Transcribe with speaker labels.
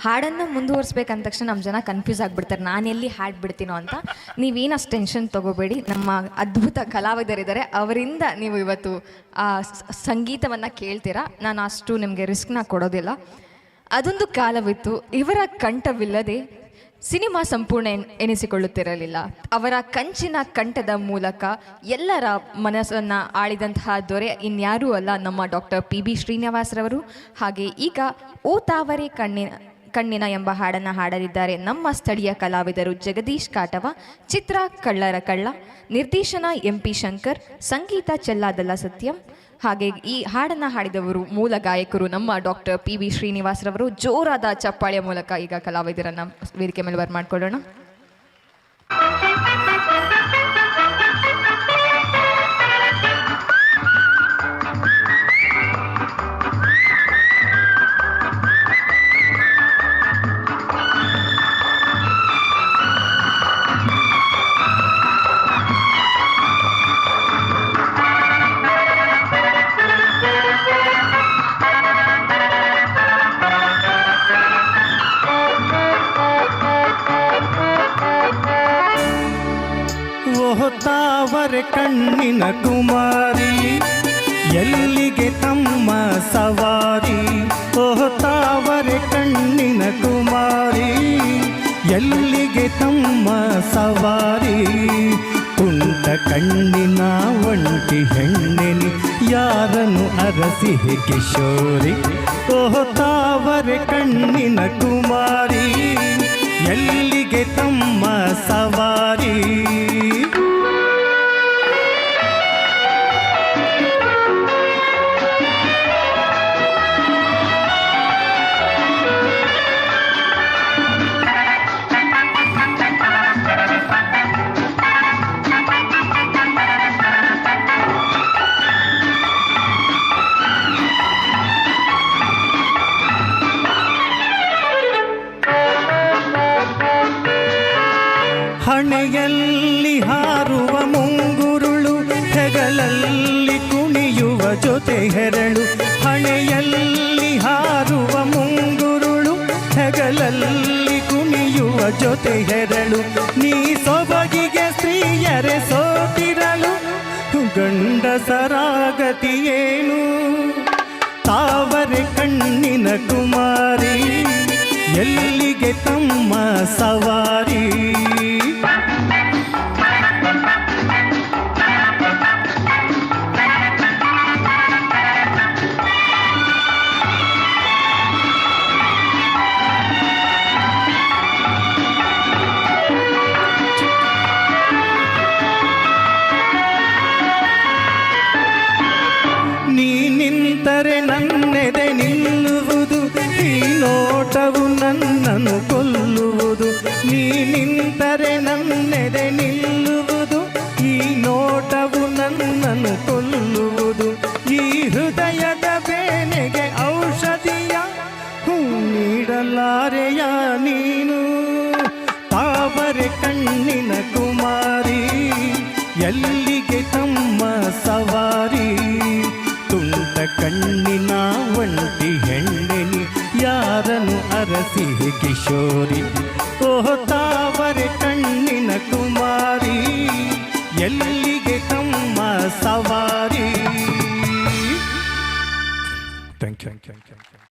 Speaker 1: ಹಾಡನ್ನು ಮುಂದುವರಿಸ್ಬೇಕಂದ ತಕ್ಷಣ ನಮ್ಮ ಜನ ಕನ್ಫ್ಯೂಸ್ ಆಗಿಬಿಡ್ತಾರೆ. ನಾನು ಎಲ್ಲಿ ಹಾಡು ಬಿಡ್ತೀನೋ ಅಂತ. ನೀವೇನು ಅಷ್ಟು ಟೆನ್ಷನ್ ತೊಗೋಬೇಡಿ. ನಮ್ಮ ಅದ್ಭುತ ಕಲಾವಿದರಿದ್ದಾರೆ. ಅವರಿಂದ ನೀವು ಇವತ್ತು, ಆ ಸಂಗೀತವನ್ನು ಕೇಳ್ತೀರಾ? ನಾನು ಅಷ್ಟು ನಿಮಗೆ ರಿಸ್ಕ್ನ ಕೊಡೋದಿಲ್ಲ. ಅದೊಂದು ಕಾಲವಿತ್ತು. ಇವರ ಕಂಠವಿಲ್ಲದೆ ಸಿನಿಮಾ ಸಂಪೂರ್ಣ ಎನ್- ಎನಿಸಿಕೊಳ್ಳುತ್ತಿರಲಿಲ್ಲ. ಅವರ ಕಂಚಿನ ಕಂಠದ ಮೂಲಕ ಎಲ್ಲರ ಮನಸ್ಸನ್ನು ಆಳಿದಂತಹ ದೊರೆ ಇನ್ಯಾರೂ ಅಲ್ಲ ನಮ್ಮ ಡಾಕ್ಟರ್ ಪಿ ಬಿ ಶ್ರೀನಿವಾಸ್ರವರು. ಹಾಗೆ ಈಗ ಓ ತಾವರೆ ಕಣ್ಣಿನ ಕಣ್ಣಿನ ಎಂಬ ಹಾಡನ್ನು ಹಾಡಲಿದ್ದಾರೆ. ನಮ್ಮ ಸ್ಥಳೀಯ ಕಲಾವಿದರು ಜಗದೀಶ್ ಕಾಟವ, ಚಿತ್ರ ಕಳ್ಳರ ಕಳ್ಳ, ನಿರ್ದೇಶನ ಎಂ ಪಿ ಶಂಕರ್, ಸಂಗೀತ ಚೆಲ್ಲಾದಲ್ಲ ಸತ್ಯಂ. ಹಾಗೆ ಈ ಹಾಡನ್ನು ಹಾಡಿದವರು ಮೂಲ ಗಾಯಕರು ನಮ್ಮ ಡಾಕ್ಟರ್ ಪಿ ವಿ ಶ್ರೀನಿವಾಸ್ರವರು. ಜೋರಾದ ಚಪ್ಪಾಳೆಯ ಮೂಲಕ ಈಗ ಕಲಾವಿದರನ್ನು ವೇದಿಕೆ ಮೇಲೆ ಬರ್ಮಾಡ್ಕೊಳ್ಳೋಣ
Speaker 2: ತಾವರೆ ಕಣ್ಣಿನ ಕುಮಾರಿ, ಎಲ್ಲಿಗೆ ತಮ್ಮ ಸವಾರಿ? ಓಹ್, ತಾವರೆ ಕಣ್ಣಿನ ಕುಮಾರಿ, ಎಲ್ಲಿಗೆ ತಮ್ಮ ಸವಾರಿ? ಕುಂಟ ಕಣ್ಣಿನ ಒಂಟಿ ಹೆಣ್ಣಿನಿ, ಯಾರನ್ನು ಅರಸಿ ಕಿಶೋರಿ ಓಹ್, ತಾವರೆ ಕಣ್ಣಿನ ಕುಮಾರಿ, ಎಲ್ಲಿಗೆ ತಮ್ಮ ಸವಾರಿ? ಹಣೆಯಲ್ಲಿ ಹಾರುವ ಮುಂಗುರುಳು, ಹೆಗಲಲ್ಲಿ ಕುಣಿಯುವ ಜೊತೆ ಹೆರಳು. ಹಣೆಯಲ್ಲಿ ಹಾರುವ ಮುಂಗುರುಳು, ಹೆಗಲಲ್ಲಿ ಕುಣಿಯುವ ಜೊತೆ ಹೆರಳು. ನೀ ಸೊಬಗಿಗೆ ಸ್ತ್ರೀಯರೆ ಸೋತಿರಲು ಗಂಡಸರಾಗತಿಯೇನು ತಾವರೆ ಕಣ್ಣಿನ ಕುಮಾರಿ, ಎಲ್ಲಿಗೆ ತಮ್ಮ ಸವಾರಿ? ನನ್ನನ್ನು ಕೊಲ್ಲುವುದು, ನೀ ನಿಂತರೆ ನನ್ನೆದೆ ನಿಲ್ಲುವುದು, ಈ ನೋಟವು ನನ್ನನ್ನು ಕೊಲ್ಲುವುದು, ಈ ಹೃದಯದ ಬೇನೆಗೆ ಔಷಧಿಯ ಹೂ ನೀಡಲಾರೆಯ ನೀನು? ತಾವರೆ ಕಣ್ಣಿನ ಕುಮಾರಿ, ಎಲ್ಲಿಗೆ ತಮ್ಮ ಸವಾರಿ? ತುಂಟ ಕಣ್ಣಿನ ಒಂಟಿ ಹೆಣ್ಣಿನಿ, ಯಾರನ್ನು ಅರಸಿ ಕಿಶೋರಿ ಓಹ್ ತಾವರೆ ಕಣ್ಣಿನ ಕುಮಾರಿ ಎಲ್ಲಿಗೆ ತಮ್ಮ ಸವಾರಿ? Thank you